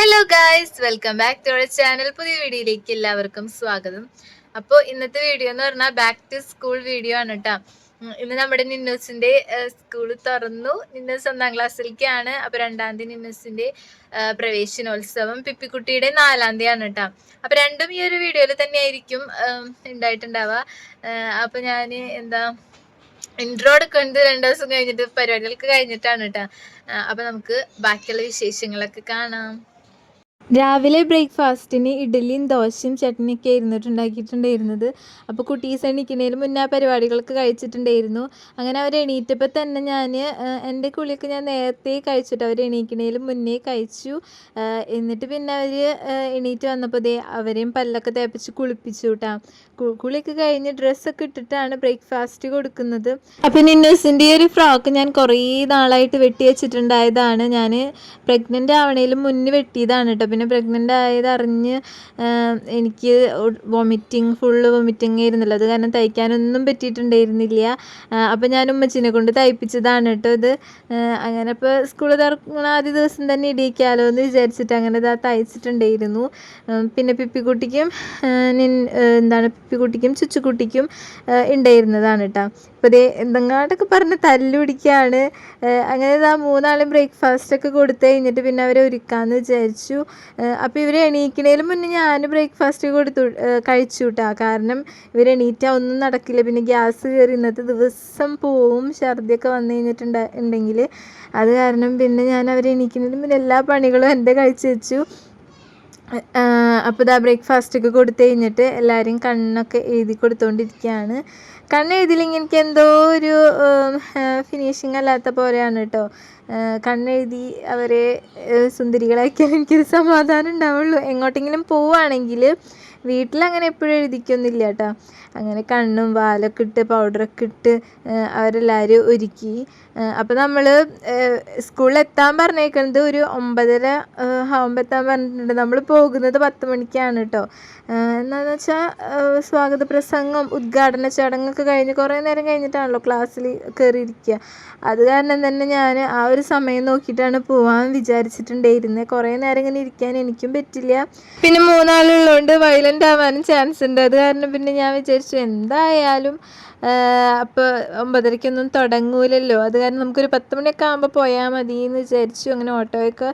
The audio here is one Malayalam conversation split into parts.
Hello guys welcome back to our channel പുതിയ വീഡിയോയിലേക്ക് എല്ലാവർക്കും സ്വാഗതം. അപ്പോൾ ഇന്നത്തെ വീഡിയോ എന്ന് പറഞ്ഞാൽ ബാക്ക് ടു സ്കൂൾ വീഡിയോ ആണ് കേട്ടോ ഇന്ന് നമ്മുടെ നിന്നൂസിന്റെ സ്കൂൾ തുറന്നു. നിന്നൂസ് ഒന്നാം ക്ലാസ്സിലേക്കാണ് അപ്പോൾ രണ്ടാം തീയതി നിന്നൂസിന്റെ പ്രവേശനോത്സവം പിപ്പിക്കുട്ടിയുടെ നാലാം തീയതിയാണ് കേട്ടോ അപ്പോൾ രണ്ടും ഈ ഒരു വീഡിയോയിൽ തന്നെ ആയിരിക്കും ഉണ്ടായിട്ടുണ്ടാവുക അപ്പോൾ ഞാൻ എന്താ ഇൻട്രോ എടുക്കുന്നത് രണ്ടു ദിവസം കഴിഞ്ഞിട്ട് പരിപാടികൾക്ക് കഴിഞ്ഞിട്ടാണ് കേട്ടോ അപ്പോൾ നമുക്ക് ബാക്കിയുള്ള വിശേഷങ്ങളൊക്കെ കാണാം. രാവിലെ ബ്രേക്ക്ഫാസ്റ്റിന് ഇഡലിയും ദോശയും ചട്നിയൊക്കെ ആയിരുന്നിട്ട് ഉണ്ടാക്കിയിട്ടുണ്ടായിരുന്നത് അപ്പോൾ കുട്ടീസ് എണീക്കുന്നതിന് മുന്നേ ആ പരിപാടികളൊക്കെ കഴിച്ചിട്ടുണ്ടായിരുന്നു. അങ്ങനെ അവർ എണീറ്റപ്പോൾ തന്നെ ഞാൻ എന്റെ കുളിയൊക്കെ ഞാൻ നേരത്തെ കഴിച്ചിട്ട് അവർ എണീക്കുന്നതിന് മുന്നേ കഴിച്ചു. എന്നിട്ട് പിന്നെ അവർ എണീറ്റ് വന്നപ്പോൾ ദേ അവരെയും പല്ലൊക്കെ തേപ്പിച്ച് കുളിപ്പിച്ചു കേട്ടാ കുളിയൊക്കെ കഴിഞ്ഞ് ഡ്രസ്സൊക്കെ ഇട്ടിട്ടാണ് ബ്രേക്ക്ഫാസ്റ്റ് കൊടുക്കുന്നത്. അപ്പം നിന്നസിന്റെ ഒരു ഫ്രോക്ക് ഞാൻ കുറേ നാളായിട്ട് വെട്ടി വെച്ചിട്ടുണ്ടായതാണ്. ഞാൻ പ്രഗ്നന്റ് ആവണേലും മുന്നേ വെട്ടിയതാണ് കേട്ടോ പിന്നെ പ്രഗ്നന്റ് ആയത് അറിഞ്ഞ് എനിക്ക് വൊമിറ്റിങ് ഫുള്ള് വൊമിറ്റിംഗ് ആയിരുന്നില്ല. അത് കാരണം തയ്ക്കാനൊന്നും പറ്റിയിട്ടുണ്ടായിരുന്നില്ല. അപ്പം ഞാൻ ഉമ്മച്ചിനെ കൊണ്ട് തയ്പ്പിച്ചതാണ് കേട്ടോ ഇത്. അങ്ങനെ ഇപ്പോൾ സ്കൂൾ തുറക്കുന്ന ആദ്യ ദിവസം തന്നെ ഇടിയിക്കാലോ എന്ന് വിചാരിച്ചിട്ട് അങ്ങനെ ഇതാ തയ്ച്ചിട്ടുണ്ടായിരുന്നു. പിന്നെ പിപ്പിക്കുട്ടിക്കും എന്താണ് പിപ്പിക്കുട്ടിക്കും ചുച്ചുക്കുട്ടിക്കും ഉണ്ടായിരുന്നതാണ് കേട്ടോ അപ്പോൾ ദേ എന്തെങ്ങാണ്ടൊക്കെ പറഞ്ഞ് തല്ലുപിടിക്കുകയാണ് പിടിക്കുകയാണ് അങ്ങനെ ആ മൂന്നാളും ബ്രേക്ക്ഫാസ്റ്റ് ഒക്കെ കൊടുത്തു കഴിഞ്ഞിട്ട് പിന്നെ അവരെ ഒരുക്കാമെന്ന് വിചാരിച്ചു. അപ്പോൾ ഇവരെ എണീക്കണേലും മുന്നേ ഞാൻ ബ്രേക്ക്ഫാസ്റ്റ് കൊടുത്തു കഴിച്ചു കേട്ടോ കാരണം ഇവർ ഒന്നും നടക്കില്ല. പിന്നെ ഗ്യാസ് കയറി ഇന്നത്തെ ദിവസം പോവും ഛർദിയൊക്കെ വന്നു കഴിഞ്ഞിട്ടുണ്ട് ഉണ്ടെങ്കിൽ അത് കാരണം പിന്നെ ഞാൻ അവരെ എണീക്കുന്നതിന് മുന്നേ എല്ലാ പണികളും എന്റെ കഴിച്ചു വെച്ചു. അപ്പോൾ ഇതാ ബ്രേക്ക്ഫാസ്റ്റ് ഒക്കെ കൊടുത്തു കഴിഞ്ഞിട്ട് എല്ലാവരും കണ്ണൊക്കെ എഴുതി കൊടുത്തുകൊണ്ടിരിക്കുകയാണ് എഴുതിയില്ലെങ്കിൽ എനിക്ക് എന്തോ ഒരു ഫിനിഷിങ് അല്ലാത്ത പോലെയാണ് കേട്ടോ കണ്ണെഴുതി അവരെ സുന്ദരികളാക്കി സുന്ദരികളാക്കിയാൽ എനിക്കൊരു സമാധാനം ഉണ്ടാവുള്ളൂ. എങ്ങോട്ടെങ്കിലും പോവുകയാണെങ്കിൽ വീട്ടിലങ്ങനെ എപ്പോഴും എഴുതിക്കൊന്നുമില്ല കേട്ടോ അങ്ങനെ കണ്ണും വാലൊക്കെ ഇട്ട് പൗഡറൊക്കെ ഇട്ട് അവരെല്ലാവരും ഒരുക്കി. അപ്പോൾ നമ്മൾ സ്കൂളിലെത്താൻ പറഞ്ഞേക്കുന്നത് ഒരു ഒമ്പതര ഏഹ്, ആവുമ്പോൾ എത്താൻ പറഞ്ഞിട്ടുണ്ട്. നമ്മൾ പോകുന്നത് പത്ത് മണിക്കാണ് കേട്ടോ എന്താണെന്ന് വെച്ചാൽ സ്വാഗത പ്രസംഗം ഉദ്ഘാടന ചടങ്ങൊക്കെ കഴിഞ്ഞ് കുറേ നേരം കഴിഞ്ഞിട്ടാണല്ലോ ക്ലാസ്സിൽ കയറിയിരിക്കുക അത് കാരണം തന്നെ ഞാൻ ആ ഒരു സമയം നോക്കിയിട്ടാണ് പോവാൻ വിചാരിച്ചിട്ടുണ്ടായിരുന്നത് കുറേ നേരം ഇങ്ങനെ ഇരിക്കാൻ എനിക്കും പറ്റില്ല. പിന്നെ മൂന്നാളുള്ളതുകൊണ്ട് വയലന്റ് ആവാനും ചാൻസ് ഉണ്ട്. അത് കാരണം പിന്നെ ഞാൻ വിചാരിച്ചു എന്തായാലും അപ്പോൾ ഒമ്പതരയ്ക്കൊന്നും തുടങ്ങൂലല്ലോ. അത് കാരണം നമുക്കൊരു പത്ത് മണിയൊക്കെ ആകുമ്പോൾ പോയാൽ മതി എന്ന് വിചാരിച്ചു അങ്ങനെ ഓട്ടോയൊക്കെ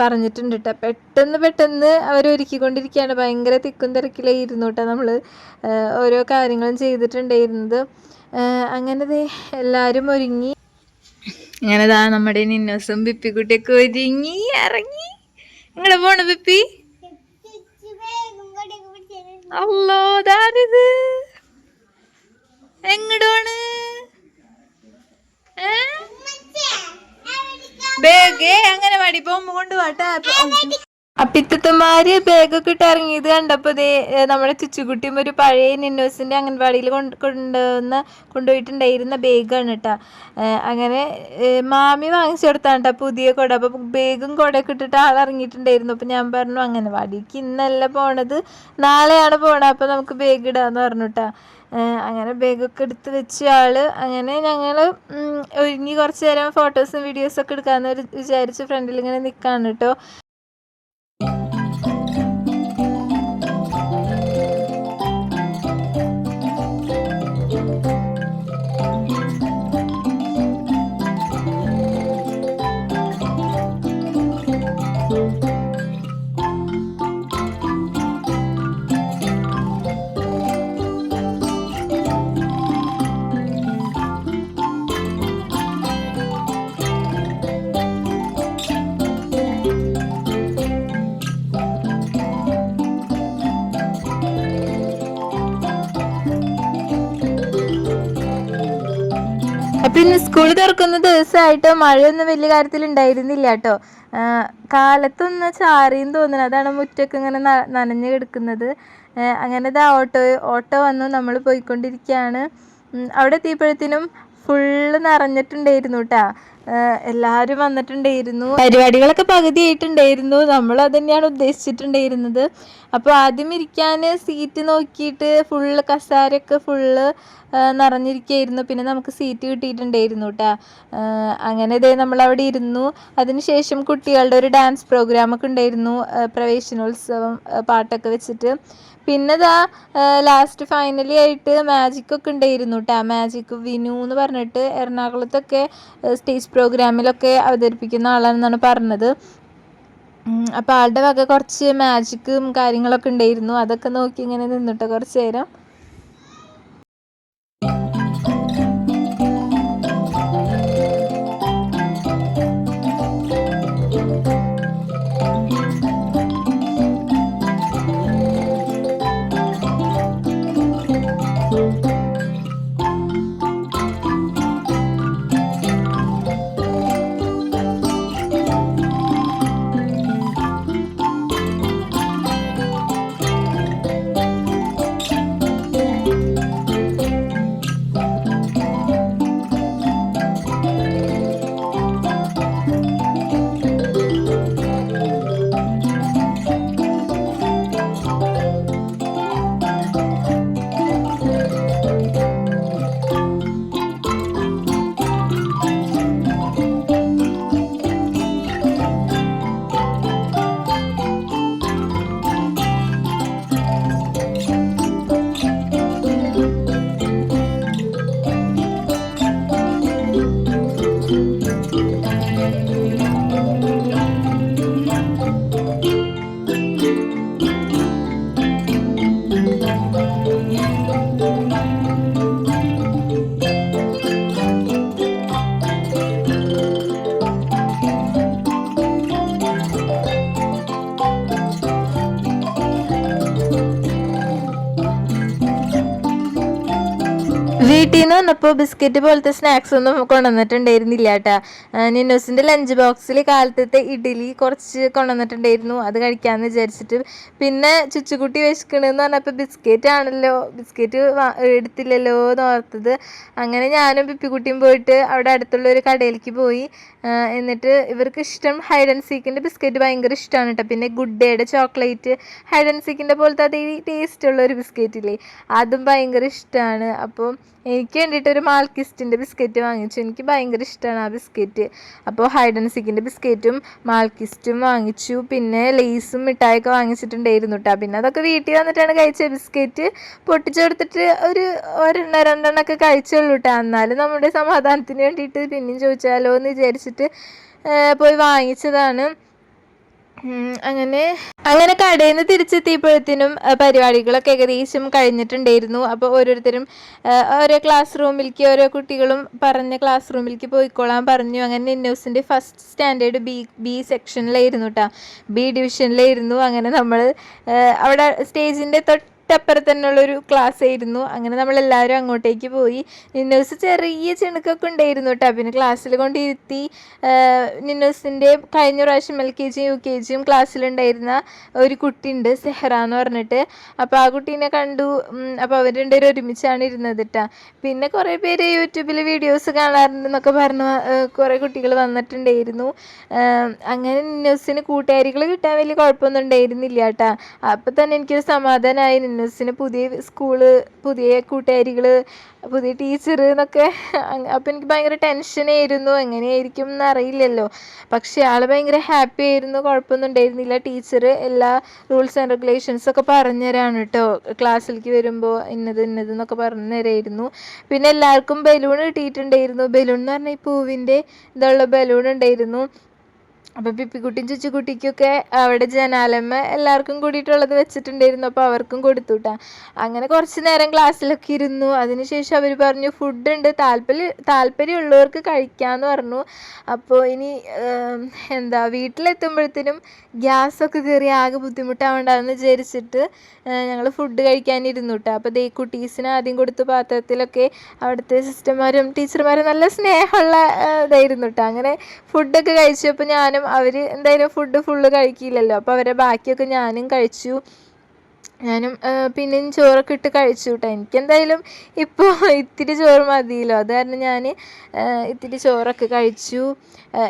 പറഞ്ഞിട്ടുണ്ട് കേട്ടോ പെട്ടെന്ന് പെട്ടെന്ന് അവർ ഒരുക്കിക്കൊണ്ടിരിക്കുകയാണ് ഭയങ്കര തിക്കും തിരക്കിലായിരുന്നു കേട്ടോ നമ്മൾ ഓരോ കാര്യങ്ങളും ചെയ്തിട്ടുണ്ടായിരുന്നത്. അങ്ങനെ ദേ എല്ലാവരും ഒരുങ്ങി. അങ്ങനെ ദാ നമ്മുടെ നിന്നോസും ബിപ്പിക്കുട്ടിയൊക്കെ ഒരുങ്ങി ഇറങ്ങി എങ്ങനെ പോണ ബിപ്പി? അല്ലോ ഇതാരിത് എങ്ങടാണ്? ബേഗേ അങ്ങനെ വാടി പോകുമ്പോ കൊണ്ട് വാട്ടാ. അപ്പിത്തമാര് ബാഗൊക്കെ ഇട്ട് ഇറങ്ങിയത് കണ്ടപ്പോ ദേ നമ്മുടെ ചുച്ചുകുട്ടിയും ഒരു പഴയ നിന്നോസിന്റെ അംഗൻവാടിയിൽ കൊണ്ട് കൊണ്ടുവന്ന കൊണ്ടുപോയിട്ടുണ്ടായിരുന്ന ബാഗാണ് കേട്ടാ അങ്ങനെ മാമി വാങ്ങിച്ചു കൊടുത്താണ് കേട്ടോ പുതിയ കുട. അപ്പൊ ബാഗും കുടയൊക്കെ ഇട്ടിട്ട് ആൾ ഇറങ്ങിയിട്ടുണ്ടായിരുന്നു. അപ്പൊ ഞാൻ പറഞ്ഞു അംഗൻവാടിക്ക് ഇന്നല്ല പോണത്. നാളെയാണ് പോണത്. അപ്പൊ നമുക്ക് ബാഗ് ഇടാന്ന് പറഞ്ഞു കേട്ടാ അങ്ങനെ ബാഗൊക്കെ എടുത്ത് വെച്ച ആൾ അങ്ങനെ ഞങ്ങൾ ഒരുങ്ങി കുറച്ച് നേരം ഫോട്ടോസും വീഡിയോസൊക്കെ എടുക്കാമെന്ന് വിചാരിച്ച് ഫ്രണ്ടിൽ ഇങ്ങനെ നിൽക്കാണ് കേട്ടോ അപ്പൊ ഇന്ന് സ്കൂൾ തുറക്കുന്ന ദിവസമായിട്ട് മഴയൊന്നും വലിയ കാര്യത്തിൽ ഉണ്ടായിരുന്നില്ല കേട്ടോ കാലത്തൊന്ന് ചാറിയും തോന്നുന്നു അതാണ് മുറ്റൊക്കെ ഇങ്ങനെ നനഞ്ഞു കിടക്കുന്നത്. അങ്ങനെ ഇതാ ഓട്ടോ ഓട്ടോ വന്നു. നമ്മൾ പോയിക്കൊണ്ടിരിക്കുകയാണ്. അവിടെ എത്തിയപ്പോഴത്തേനും ഫുള്ള് നിറഞ്ഞിട്ടുണ്ടായിരുന്നു കേട്ടാ എല്ലാവരും വന്നിട്ടുണ്ടായിരുന്നു. പരിപാടികളൊക്കെ പകുതി ആയിട്ടുണ്ടായിരുന്നു നമ്മൾ അത് തന്നെയാണ് ഉദ്ദേശിച്ചിട്ടുണ്ടായിരുന്നത്. അപ്പോൾ ആദ്യം ഇരിക്കാൻ സീറ്റ് നോക്കിയിട്ട് ഫുള്ള് കസാരൊക്കെ ഫുള്ള് നിറഞ്ഞിരിക്കുകയായിരുന്നു പിന്നെ നമുക്ക് സീറ്റ് കിട്ടിയിട്ടുണ്ടായിരുന്നു കേട്ടോ അങ്ങനെ ഇതേ നമ്മളവിടെ ഇരുന്നു. അതിനുശേഷം കുട്ടികളുടെ ഒരു ഡാൻസ് പ്രോഗ്രാമൊക്കെ ഉണ്ടായിരുന്നു. പ്രവേശനോത്സവം പാട്ടൊക്കെ വെച്ചിട്ട്. പിന്നെ ഇതാ ലാസ്റ്റ് ഫൈനലി ആയിട്ട് മാജിക് ഒക്കെ ഉണ്ടായിരുന്നു കേട്ടോ മാജിക് വിനു എന്ന് പറഞ്ഞിട്ട് എറണാകുളത്തൊക്കെ സ്റ്റേജ് പ്രോഗ്രാമിലൊക്കെ അവതരിപ്പിക്കുന്ന ആളാണെന്നാണ് പറഞ്ഞത്. അപ്പോൾ ആളുടെ വക കുറച്ച് മാജിക്കും കാര്യങ്ങളൊക്കെ ഉണ്ടായിരുന്നു. അതൊക്കെ നോക്കി ഇങ്ങനെ നിന്നിട്ട് കുറച്ച് നേരം. നിന്ന് വന്നപ്പോൾ ബിസ്ക്കറ്റ് പോലത്തെ സ്നാക്സ് ഒന്നും കൊണ്ടുവന്നിട്ടുണ്ടായിരുന്നില്ല കേട്ടാ നിന്നോസിന്റെ ലഞ്ച് ബോക്സിൽ കാലത്തത്തെ ഇഡ്ഡലി കുറച്ച് കൊണ്ടുവന്നിട്ടുണ്ടായിരുന്നു. അത് കഴിക്കാമെന്ന് വിചാരിച്ചിട്ട്. പിന്നെ ചുച്ചുകുട്ടി വിശക്കണമെന്ന് പറഞ്ഞപ്പോൾ ബിസ്ക്കറ്റ് ആണല്ലോ ബിസ്ക്കറ്റ് എടുത്തില്ലല്ലോ എന്ന് ഓർത്തത്. അങ്ങനെ ഞാനും പിപ്പിക്കുട്ടിയും പോയിട്ട് അവിടെ അടുത്തുള്ള ഒരു കടയിലേക്ക് പോയി. എന്നിട്ട് ഇവർക്ക് ഇഷ്ടം ഹൈഡ് ആൻഡ് സീക്കിന്റെ ബിസ്ക്കറ്റ് ഭയങ്കര ഇഷ്ടമാണ് കേട്ടോ പിന്നെ ഗുഡ് ഡേയുടെ ചോക്ലേറ്റ് ഹൈഡ് ആൻഡ് സീക്കിന്റെ പോലത്തെ അതേ ടേസ്റ്റ് ഉള്ള ഒരു ബിസ്ക്കറ്റ് ഇല്ലേ അതും ഭയങ്കര ഇഷ്ടമാണ് അപ്പോൾ എനിക്ക് വേണ്ടിയിട്ട് ഒരു മാൽക്കിസ്റ്റിന്റെ ബിസ്ക്കറ്റ് വാങ്ങിച്ചു. എനിക്ക് ഭയങ്കര ഇഷ്ടമാണ് ആ ബിസ്ക്കറ്റ് അപ്പോൾ ഹൈഡൻ സിക്കിന്റെ ബിസ്ക്കറ്റും മാൽക്കിസ്റ്റും വാങ്ങിച്ചു. പിന്നെ ലേസും മിഠായിയൊക്കെ വാങ്ങിച്ചിട്ടുണ്ടായിരുന്നു കേട്ടോ പിന്നെ അതൊക്കെ വീട്ടിൽ വന്നിട്ടാണ് കഴിച്ചത്. ബിസ്ക്കറ്റ് പൊട്ടിച്ചു കൊടുത്തിട്ട് ഒരു ഒരെണ്ണ രണ്ടെണ്ണമൊക്കെ കഴിച്ചുള്ളൂ കേട്ടോ എന്നാലും നമ്മുടെ സമാധാനത്തിന് വേണ്ടിയിട്ട് പിന്നെയും ചോദിച്ചാലോ എന്ന് വിചാരിച്ചിട്ട് പോയി വാങ്ങിച്ചതാണ്. അങ്ങനെ അങ്ങനെ കടയിൽ നിന്ന് തിരിച്ചെത്തിയപ്പോഴത്തേനും പരിപാടികളൊക്കെ ഏകദേശം കഴിഞ്ഞിട്ടുണ്ടായിരുന്നു. അപ്പോൾ ഓരോരുത്തരും ഓരോ ക്ലാസ് റൂമിലേക്ക് ഓരോ കുട്ടികളും പറഞ്ഞ ക്ലാസ് റൂമിലേക്ക് പോയിക്കോളാൻ പറഞ്ഞു. അങ്ങനെ നിന്നോസിന്റെ ഫസ്റ്റ് സ്റ്റാൻഡേർഡ് ബി ബി സെക്ഷനിലായിരുന്നു കേട്ടോ ബി ഡിവിഷനിലായിരുന്നു അങ്ങനെ നമ്മൾ അവിടെ സ്റ്റേജിന്റെ തൊട്ട് തൊട്ടപ്പുറത്ത് തന്നെയുള്ളൊരു ക്ലാസ് ആയിരുന്നു അങ്ങനെ നമ്മളെല്ലാവരും അങ്ങോട്ടേക്ക് പോയി. നിന്നോസ് ചെറിയ ചിണുക്കൊക്കെ ഉണ്ടായിരുന്നു കേട്ടോ. പിന്നെ ക്ലാസ്സിൽ കൊണ്ടിരുത്തി നിന്നോസിന്റെ കഴിഞ്ഞ പ്രാവശ്യം എൽ കെ ജിയും യു കെ ജിയും ക്ലാസ്സിലുണ്ടായിരുന്ന ഒരു കുട്ടിയുണ്ട് സെഹ്റ എന്ന് പറഞ്ഞിട്ട്. അപ്പോൾ ആ കുട്ടീനെ കണ്ടു. അപ്പോൾ അവർ രണ്ടുപേരും ഒരുമിച്ചാണ് ഇരുന്നത് കേട്ടോ. പിന്നെ കുറേ പേര് യൂട്യൂബിൽ വീഡിയോസ് കാണാറുണ്ടെന്നൊക്കെ പറഞ്ഞ് കുറേ കുട്ടികൾ വന്നിട്ടുണ്ടായിരുന്നു. അങ്ങനെ നിന്നോസിന് കൂട്ടുകാരികൾ കിട്ടാൻ വലിയ കുഴപ്പമൊന്നും ഉണ്ടായിരുന്നില്ല കേട്ടോ. അപ്പോൾ തന്നെ എനിക്കൊരു സമാധാനമായി നിന്നോസിന് പുതിയ സ്കൂൾ പുതിയ കൂട്ടുകാരികൾ പുതിയ ടീച്ചർ എന്നൊക്കെ അപ്പോൾ എനിക്ക് ഭയങ്കര ടെൻഷനായിരുന്നു എങ്ങനെയായിരിക്കും എന്ന് അറിയില്ലല്ലോ. പക്ഷേ ആൾ ഭയങ്കര ഹാപ്പി ആയിരുന്നു. കുഴപ്പമൊന്നും ഉണ്ടായിരുന്നില്ല. ടീച്ചർ എല്ലാ റൂൾസ് ആൻഡ് റെഗുലേഷൻസ് ഒക്കെ പറഞ്ഞു തരാണ് കേട്ടോ. ക്ലാസ്സിലേക്ക് വരുമ്പോൾ ഇന്നത് ഇന്നത് എന്നൊക്കെ പറഞ്ഞു തരായിരുന്നു. പിന്നെ എല്ലാവർക്കും ബലൂൺ കിട്ടിയിട്ടുണ്ടായിരുന്നു. ബലൂൺ എന്ന് പറഞ്ഞാൽ ഈ പൂവിന്റെ ഇതുള്ള ബലൂൺ ഉണ്ടായിരുന്നു. അപ്പോൾ പിപ്പിക്കുട്ടിയും ചുച്ചുക്കുട്ടിക്കൊക്കെ അവിടെ ജനാലമ്മ എല്ലാവർക്കും കൂടിയിട്ടുള്ളത് വെച്ചിട്ടുണ്ടായിരുന്നു. അപ്പോൾ അവർക്കും കൊടുത്തു അങ്ങനെ കുറച്ച് നേരം ക്ലാസ്സിലൊക്കെ ഇരുന്നു. അതിനുശേഷം അവർ പറഞ്ഞു ഫുഡ് ഉണ്ട്. താല്പര്യം താല്പര്യമുള്ളവർക്ക് കഴിക്കാമെന്ന് പറഞ്ഞു. അപ്പോൾ ഇനി എന്താ വീട്ടിലെത്തുമ്പോഴത്തേനും ഗ്യാസൊക്കെ കയറി ആകെ ബുദ്ധിമുട്ടാവണ്ടെന്ന് വിചാരിച്ചിട്ട് ഞങ്ങൾ ഫുഡ് കഴിക്കാനിരുന്നു കേട്ടോ അപ്പോൾ ദേ കുട്ടീസിന് ആദ്യം കൊടുത്ത പാത്രത്തിലൊക്കെ അവിടുത്തെ സിസ്റ്റർമാരും ടീച്ചർമാരും നല്ല സ്നേഹമുള്ള ഇതായിരുന്നു കേട്ടോ അങ്ങനെ ഫുഡൊക്കെ കഴിച്ചപ്പോൾ ഞാനും അവർ എന്തായാലും ഫുഡ് ഫുള്ള് കഴിക്കില്ലല്ലോ. അപ്പോൾ അവരെ ബാക്കിയൊക്കെ ഞാനും കഴിച്ചു. ഞാനും പിന്നെയും ചോറൊക്കെ ഇട്ട് കഴിച്ചു കേട്ടോ എനിക്കെന്തായാലും ഇപ്പോൾ ഇത്തിരി ചോറ് മതിയല്ലോ. അത് കാരണം ഞാൻ ഇത്തിരി ചോറൊക്കെ കഴിച്ചു.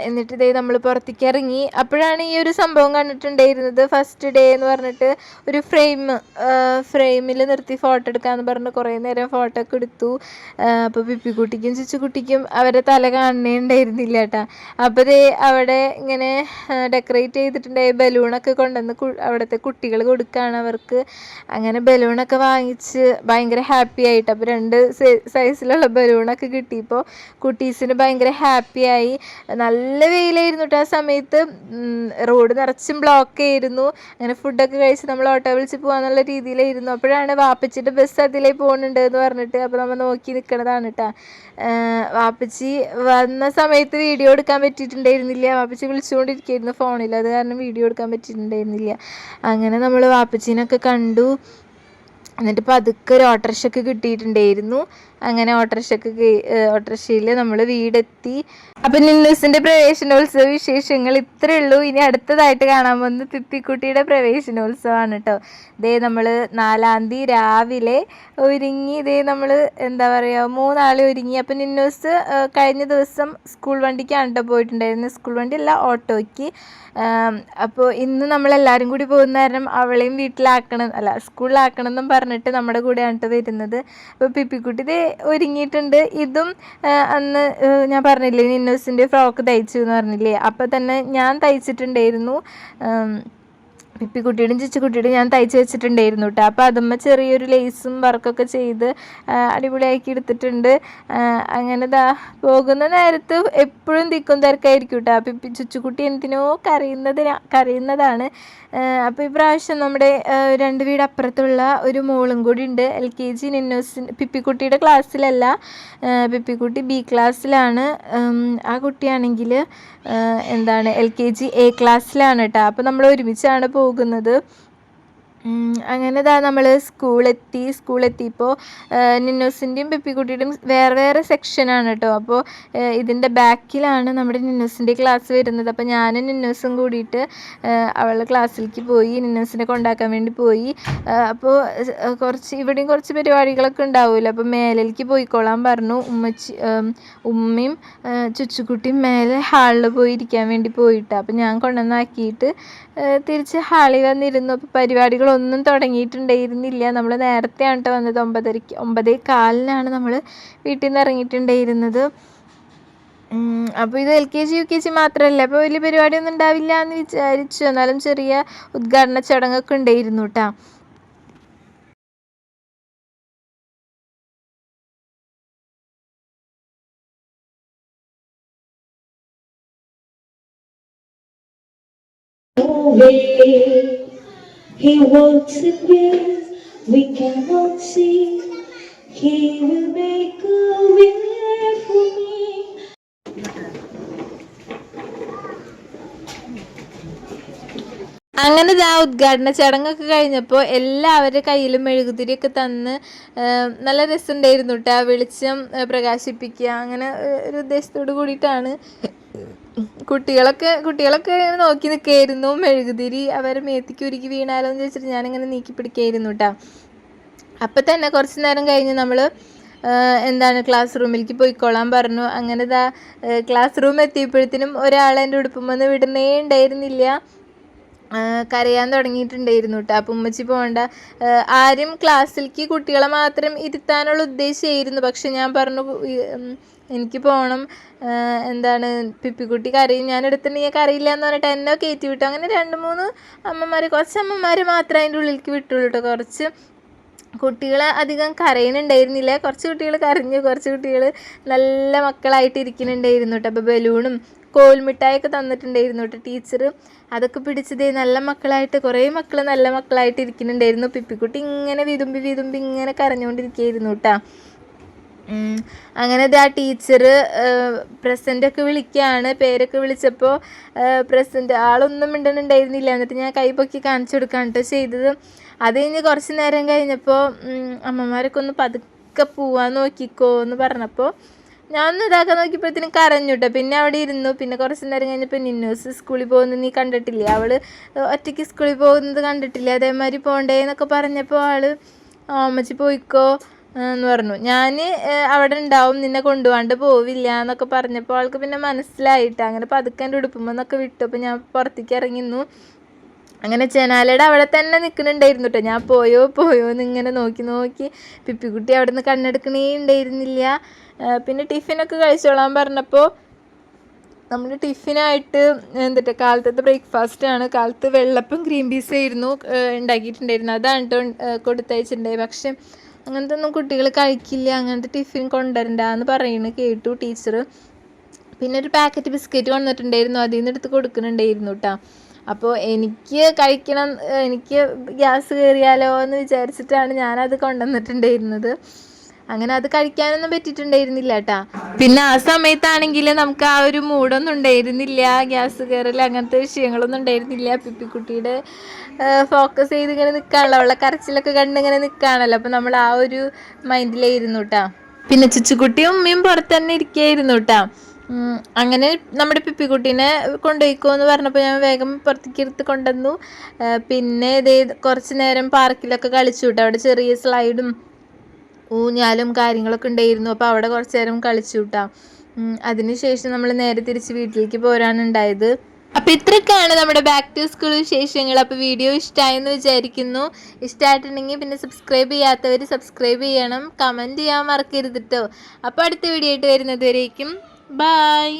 എന്നിട്ട് ഇതേ നമ്മൾ പുറത്തേക്ക് ഇറങ്ങി. അപ്പോഴാണ് ഈ ഒരു സംഭവം കണ്ടിട്ടുണ്ടായിരുന്നത്. ഫസ്റ്റ് ഡേ എന്ന് പറഞ്ഞിട്ട് ഒരു ഫ്രെയിം ഫ്രെയിമിൽ നിർത്തി ഫോട്ടോ എടുക്കാമെന്ന് പറഞ്ഞ് കുറേ നേരം ഫോട്ടോ ഒക്കെ എടുത്തു. അപ്പോൾ പിപ്പിക്കുട്ടിക്കും ചുച്ചുകുട്ടിക്കും അവരെ തല കാണണേ ഉണ്ടായിരുന്നില്ല കേട്ടോ. അപ്പോൾ ദേ അവിടെ ഇങ്ങനെ ഡെക്കറേറ്റ് ചെയ്തിട്ടുണ്ടായ ബലൂണൊക്കെ കൊണ്ടുവന്ന് അവിടുത്തെ കുട്ടികൾ കൊടുക്കുകയാണ് അവർക്ക്. അങ്ങനെ ബലൂണൊക്കെ വാങ്ങിച്ച് ഭയങ്കര ഹാപ്പി ആയിട്ട്. അപ്പോൾ രണ്ട് സൈസിലുള്ള ബലൂണൊക്കെ കിട്ടിയപ്പോൾ കുട്ടീസിന് ഭയങ്കര ഹാപ്പിയായി നല്ല വെയിലായിരുന്നു കേട്ടോ ആ സമയത്ത്. റോഡ് നിറച്ചും ബ്ലോക്ക് ആയിരുന്നു. അങ്ങനെ ഫുഡൊക്കെ കഴിച്ച് നമ്മൾ ഓട്ടോ വിളിച്ച് പോകാന്നുള്ള രീതിയിലായിരുന്നു. അപ്പോഴാണ് വാപ്പച്ചിയുടെ ബസ് അതിലേ പോകുന്നുണ്ട് എന്ന് പറഞ്ഞിട്ട് അപ്പോൾ നമ്മൾ നോക്കി നിൽക്കണതാണ് കേട്ടോ വാപ്പച്ചി വന്ന സമയത്ത് വീഡിയോ എടുക്കാൻ പറ്റിയിട്ടുണ്ടായിരുന്നില്ല. വാപ്പച്ചി വിളിച്ചുകൊണ്ടിരിക്കുകയായിരുന്നു ഫോണിൽ അത് കാരണം വീഡിയോ എടുക്കാൻ പറ്റിയിട്ടുണ്ടായിരുന്നില്ല. അങ്ങനെ നമ്മൾ വാപ്പച്ചീനൊക്കെ കണ്ടു എന്നിട്ട് പതുക്കെ ഒരു ഓട്ടോറിക്ഷയൊക്കെ കിട്ടിയിട്ടുണ്ടായിരുന്നു. അങ്ങനെ ഓട്ടോറിക്ഷക്ക് ഓട്ടോറിക്ഷയിൽ നമ്മൾ വീടെത്തി. അപ്പം നിന്നൂസിന്റെ പ്രവേശനോത്സവ വിശേഷങ്ങൾ ഇത്രേ ഉള്ളൂ. ഇനി അടുത്തതായിട്ട് കാണാൻ പോകുന്നത് തിത്തിക്കുട്ടിയുടെ പ്രവേശനോത്സവമാണ് കേട്ടോ ഇതേ നമ്മൾ നാലാം തീയതി രാവിലെ ഒരുങ്ങി ഇതേ നമ്മൾ എന്താ പറയുക മൂന്നാളെ ഒരുങ്ങി. അപ്പം നിന്നൂസ് കഴിഞ്ഞ ദിവസം സ്കൂൾ വണ്ടിക്കാണ് കേട്ടോ പോയിട്ടുണ്ടായിരുന്നത് സ്കൂൾ വണ്ടി അല്ല ഓട്ടോയ്ക്ക്. അപ്പോൾ ഇന്ന് നമ്മളെല്ലാവരും കൂടി പോകുന്ന കാരണം അവളെയും വീട്ടിലാക്കണം അല്ല സ്കൂളിലാക്കണം എന്നും പറഞ്ഞിട്ട് നമ്മുടെ കൂടെയാണ് കേട്ടോ വരുന്നത്. അപ്പോൾ പിപ്പിക്കുട്ടി ഒരുങ്ങിയിട്ടുണ്ട്. ഇതും അന്ന് ഞാൻ പറഞ്ഞില്ലേ നിന്നൂസിന്റെ ഫ്രോക്ക് തയ്ച്ചു എന്ന് പറഞ്ഞില്ലേ? അപ്പോൾ തന്നെ ഞാൻ തയ്ച്ചിട്ടുണ്ടായിരുന്നു. പിപ്പിക്കുട്ടിയുടെയും ചിച്ചുകുട്ടിയുടെയും ഞാൻ തയ്ച്ച് വെച്ചിട്ടുണ്ടായിരുന്നു കേട്ടോ അപ്പോൾ അതുമ്മ ചെറിയൊരു ലേസും വർക്കൊക്കെ ചെയ്ത് അടിപൊളിയാക്കി എടുത്തിട്ടുണ്ട്. അങ്ങനെ ദാ പോകുന്ന നേരത്ത് എപ്പോഴും തിക്കും തിരക്കായിരിക്കും കേട്ടോ പിപ്പി ചുച്ചുക്കുട്ടി എന്തിനോ കരയുന്നത് കരയുന്നതാണ്. അപ്പോൾ ഇപ്രാവശ്യം നമ്മുടെ രണ്ട് വീട് അപ്പുറത്തുള്ള ഒരു മോളും കൂടി ഉണ്ട്. എൽ കെ ജി നിന്നോസിൻ പിപ്പിക്കുട്ടിയുടെ ക്ലാസ്സിലല്ല പിപ്പിക്കുട്ടി ബി ക്ലാസ്സിലാണ്. ആ കുട്ടിയാണെങ്കിൽ എന്താണ് എൽ കെ ജി എ ക്ലാസ്സിലാണ് കേട്ടോ അപ്പോൾ നമ്മൾ ഒരുമിച്ചാണ് പോകുന്നത്. ഉം, അങ്ങനെ ഇതാ നമ്മൾ സ്കൂളെത്തി സ്കൂളെത്തിയപ്പോൾ നിന്നോസിന്റെയും പെപ്പിക്കുട്ടിയുടെയും വേറെ വേറെ സെക്ഷനാണ് കേട്ടോ അപ്പോൾ ഇതിന്റെ ബാക്കിലാണ് നമ്മുടെ നിന്നോസിന്റെ ക്ലാസ് വരുന്നത്. അപ്പോൾ ഞാനും നിന്നോസും കൂടിയിട്ട് അവളുടെ ക്ലാസ്സിലേക്ക് പോയി നിന്നോസിനെ കൊണ്ടാക്കാൻ വേണ്ടി പോയി. അപ്പോൾ കുറച്ച് ഇവിടെയും കുറച്ച് പരിപാടികളൊക്കെ ഉണ്ടാവുമല്ലോ അപ്പോൾ മേലേക്ക് പോയിക്കോളാൻ പറഞ്ഞു. ഉമ്മച്ചി ഉമ്മയും ചുച്ചുക്കുട്ടിയും മേലെ ഹാളിൽ പോയി ഇരിക്കാൻ വേണ്ടി പോയിട്ട്. അപ്പോൾ ഞാൻ കൊണ്ടുവന്നാക്കിയിട്ട് തിരിച്ച് ഹാളിൽ വന്നിരുന്നു. അപ്പോൾ പരിപാടികളൊന്നും തുടങ്ങിയിട്ടുണ്ടായിരുന്നില്ല. നമ്മൾ നേരത്തെയാണ് കേട്ടോ വന്നത്. ഒമ്പതരയ്ക്ക് ഒമ്പതേ കാലിനാണ് നമ്മൾ വീട്ടിൽ നിന്ന് ഇറങ്ങിയിട്ടുണ്ടായിരുന്നത് അപ്പോൾ ഇത് L K G U K G മാത്രമല്ല അപ്പോൾ വലിയ പരിപാടിയൊന്നും ഉണ്ടാവില്ല എന്ന് വിചാരിച്ചു. എന്നാലും ചെറിയ ഉദ്ഘാടന ചടങ്ങൊക്കെ ഉണ്ടായിരുന്നു കേട്ടോ away. He walks in ways we cannot see. He will make a way for me. അങ്ങനെ ഇതാ ഉദ്ഘാടന ചടങ്ങൊക്കെ കഴിഞ്ഞപ്പോൾ എല്ലാവരുടെ കയ്യിലും മെഴുകുതിരിയൊക്കെ തന്ന് നല്ല രസമുണ്ടായിരുന്നു കേട്ടോ വെളിച്ചം ആ, പ്രകാശിപ്പിക്കുക അങ്ങനെ ഒരു ഉദ്ദേശത്തോട് കൂടിയിട്ടാണ് കുട്ടികളൊക്കെ കുട്ടികളൊക്കെ നോക്കി നിൽക്കുകയായിരുന്നു. മെഴുകുതിരി അവരെ മേത്തിക്ക് ഉരുക്കി വീണാലോ എന്ന് ചോദിച്ചിട്ട് ഞാനിങ്ങനെ നീക്കി പിടിക്കുകയായിരുന്നു കേട്ടോ അപ്പം തന്നെ കുറച്ച് നേരം കഴിഞ്ഞ് നമ്മൾ എന്താണ് ക്ലാസ് റൂമിലേക്ക് പോയിക്കോളാൻ പറഞ്ഞു. അങ്ങനെ ഇതാ ക്ലാസ് റൂം എത്തിയപ്പോഴത്തേനും ഒരാൾ എന്റെ വന്ന് വിടുന്നേ ഉണ്ടായിരുന്നില്ല. കരയാൻ തുടങ്ങിയിട്ടുണ്ടായിരുന്നു കേട്ടോ അപ്പം ഉമ്മച്ചി പോകണ്ട ആരും ക്ലാസ്സിലേക്ക് കുട്ടികളെ മാത്രം ഇരുത്താനുള്ള ഉദ്ദേശമായിരുന്നു പക്ഷെ ഞാൻ പറഞ്ഞു എനിക്ക് പോകണം എന്താണ് പിപ്പിക്കുട്ടി കരയും. ഞാൻ എടുത്തിട്ടുണ്ടെങ്കിൽ കരയില്ല എന്ന് പറഞ്ഞിട്ട് എന്നെ കയറ്റി വിട്ടു. അങ്ങനെ രണ്ട് മൂന്ന് അമ്മമാർ കുറച്ച് അമ്മമാർ മാത്രമേ അതിന്റെ ഉള്ളിലേക്ക് വിട്ടുള്ളൂ കേട്ടോ കുറച്ച് കുട്ടികൾ അധികം കരയുന്നുണ്ടായിരുന്നില്ല. കുറച്ച് കുട്ടികൾ കരഞ്ഞു. കുറച്ച് കുട്ടികൾ നല്ല മക്കളായിട്ട് ഇരിക്കുന്നുണ്ടായിരുന്നു കേട്ടോ അപ്പോൾ ബലൂണും കോൽമിഠായൊക്കെ തന്നിട്ടുണ്ടായിരുന്നു കേട്ടോ ടീച്ചർ അതൊക്കെ പിടിച്ചതേ നല്ല മക്കളായിട്ട് കുറേ മക്കൾ നല്ല മക്കളായിട്ട് ഇരിക്കുന്നുണ്ടായിരുന്നു. പിപ്പിക്കുട്ടി ഇങ്ങനെ വിതുമ്പി വിതുമ്പി ഇങ്ങനെ കരഞ്ഞുകൊണ്ടിരിക്കുകയായിരുന്നു കേട്ടോ. അങ്ങനെ ആ ടീച്ചർ പ്രസന്റൊക്കെ വിളിക്കുകയാണ് പേരൊക്കെ വിളിച്ചപ്പോൾ പ്രസന്റ് ആളൊന്നും മിണ്ടണുണ്ടായിരുന്നില്ല. എന്നിട്ട് ഞാൻ കൈ പൊക്കി കാണിച്ചു കൊടുക്കാൻ കേട്ടോ ചെയ്തത്. അത് കഴിഞ്ഞ് കുറച്ച് നേരം കഴിഞ്ഞപ്പോൾ അമ്മമാരൊക്കെ ഒന്ന് പതുക്കെ പോവാൻ നോക്കിക്കോ എന്ന് പറഞ്ഞപ്പോൾ ഞാൻ ഒന്ന് ഇതാക്കാൻ നോക്കിയപ്പോഴത്തേനും കരഞ്ഞു കേട്ടോ പിന്നെ അവിടെ ഇരുന്നു. പിന്നെ കുറച്ച് നേരം കഴിഞ്ഞപ്പോൾ നിന്നൂസ് സ്കൂളിൽ പോകുന്നത് നീ കണ്ടിട്ടില്ലേ? അവൾ ഒറ്റയ്ക്ക് സ്കൂളിൽ പോകുന്നത് കണ്ടിട്ടില്ലേ? അതേമാതിരി പോണ്ടേ എന്നൊക്കെ പറഞ്ഞപ്പോൾ ആൾ "ആ, അമ്മച്ചി പോയിക്കോ. എന്ന് പറഞ്ഞു. ഞാൻ അവിടെ ഉണ്ടാവും നിന്നെ കൊണ്ടുപോകാണ്ട് പോവില്ല എന്നൊക്കെ പറഞ്ഞപ്പോൾ ആൾക്ക് പിന്നെ മനസ്സിലായിട്ട് അങ്ങനെ പതുക്കെ എന്റെ ഉടുപ്പുമെന്നൊക്കെ വിട്ടു. അപ്പോൾ ഞാൻ പുറത്തേക്ക് ഇറങ്ങിന്നു. അങ്ങനെ ജനാലയുടെ അവിടെ തന്നെ നിൽക്കുന്നുണ്ടായിരുന്നു കേട്ടോ ഞാൻ പോയോ പോയോ എന്ന് ഇങ്ങനെ നോക്കി നോക്കി. പിപ്പിക്കുട്ടി അവിടെ നിന്ന് കണ്ണെടുക്കണേ ഉണ്ടായിരുന്നില്ല. പിന്നെ ടിഫിനൊക്കെ കഴിച്ചോളാൻ പറഞ്ഞപ്പോൾ നമ്മൾ ടിഫിനായിട്ട് എന്തിട്ട് കാലത്തത്തെ ബ്രേക്ക്ഫാസ്റ്റ് ആണ്. കാലത്ത് വെള്ളപ്പും ഗ്രീൻ പീസ് ആയിരുന്നു ഉണ്ടാക്കിയിട്ടുണ്ടായിരുന്നു അതാണ് കേട്ടോ കൊടുത്തയച്ചിട്ടുണ്ടായി പക്ഷെ അങ്ങനത്തെ ഒന്നും കുട്ടികൾ കഴിക്കില്ല അങ്ങനത്തെ ടിഫിൻ കൊണ്ടുവരണ്ട എന്ന് പറയുന്നു കേട്ടു ടീച്ചർ പിന്നെ ഒരു പാക്കറ്റ് ബിസ്ക്കറ്റ് കൊണ്ടുവന്നിട്ടുണ്ടായിരുന്നു അതിൽ നിന്ന് എടുത്ത് കൊടുക്കുന്നുണ്ടായിരുന്നു കേട്ടോ അപ്പോൾ എനിക്ക് കഴിക്കണം എനിക്ക് ഗ്യാസ് കയറിയാലോ എന്ന് വിചാരിച്ചിട്ടാണ് ഞാനത് കൊണ്ടുവന്നിട്ടുണ്ടായിരുന്നത്. അങ്ങനെ അത് കഴിക്കാനൊന്നും പറ്റിയിട്ടുണ്ടായിരുന്നില്ല കേട്ടാ പിന്നെ ആ സമയത്താണെങ്കിൽ നമുക്ക് ആ ഒരു മൂഡൊന്നും ഉണ്ടായിരുന്നില്ല ഗ്യാസ് കയറൽ അങ്ങനത്തെ വിഷയങ്ങളൊന്നും ഉണ്ടായിരുന്നില്ല. പിപ്പിക്കുട്ടിയുടെ ഫോക്കസ് ചെയ്ത് ഇങ്ങനെ നിൽക്കാണല്ലോ അവളെ കരച്ചിലൊക്കെ കണ്ട് ഇങ്ങനെ നിൽക്കുകയാണല്ലോ അപ്പം നമ്മൾ ആ ഒരു മൈൻഡിലായിരുന്നു കേട്ടോ പിന്നെ ചുച്ചുക്കുട്ടിയും ഉമ്മയും പുറത്ത് തന്നെ ഇരിക്കുകയായിരുന്നു കേട്ടോ അങ്ങനെ നമ്മുടെ പിപ്പിക്കുട്ടീനെ കൊണ്ടുപോയിക്കോ എന്ന് പറഞ്ഞപ്പോൾ ഞാൻ വേഗം പുറത്തേക്ക് എടുത്ത് കൊണ്ടുവന്നു. പിന്നെ ഇതേ കുറച്ച് നേരം പാർക്കിലൊക്കെ കളിച്ചു കേട്ടോ അവിടെ ചെറിയ സ്ലൈഡും ഊഞ്ഞാലും കാര്യങ്ങളൊക്കെ ഉണ്ടായിരുന്നു. അപ്പോൾ അവിടെ കുറച്ച് നേരം കളിച്ചു കേട്ടോ അതിനുശേഷം നമ്മൾ നേരെ തിരിച്ച് വീട്ടിലേക്ക് പോരാണ് ഉണ്ടായത് അപ്പോൾ ഇത്രയൊക്കെയാണ് നമ്മുടെ ബാക്ക് ടു സ്കൂൾ വിശേഷങ്ങൾ. അപ്പോൾ വീഡിയോ ഇഷ്ടമായെന്ന് വിചാരിക്കുന്നു. ഇഷ്ടമായിട്ടുണ്ടെങ്കിൽ പിന്നെ സബ്സ്ക്രൈബ് ചെയ്യാത്തവർ സബ്സ്ക്രൈബ് ചെയ്യണം. കമന്റ് ചെയ്യാൻ മറക്കരുത് കേട്ടോ അപ്പോൾ അടുത്ത വീഡിയോ ആയിട്ട് വരുന്നത് വരേക്കും. ബായ്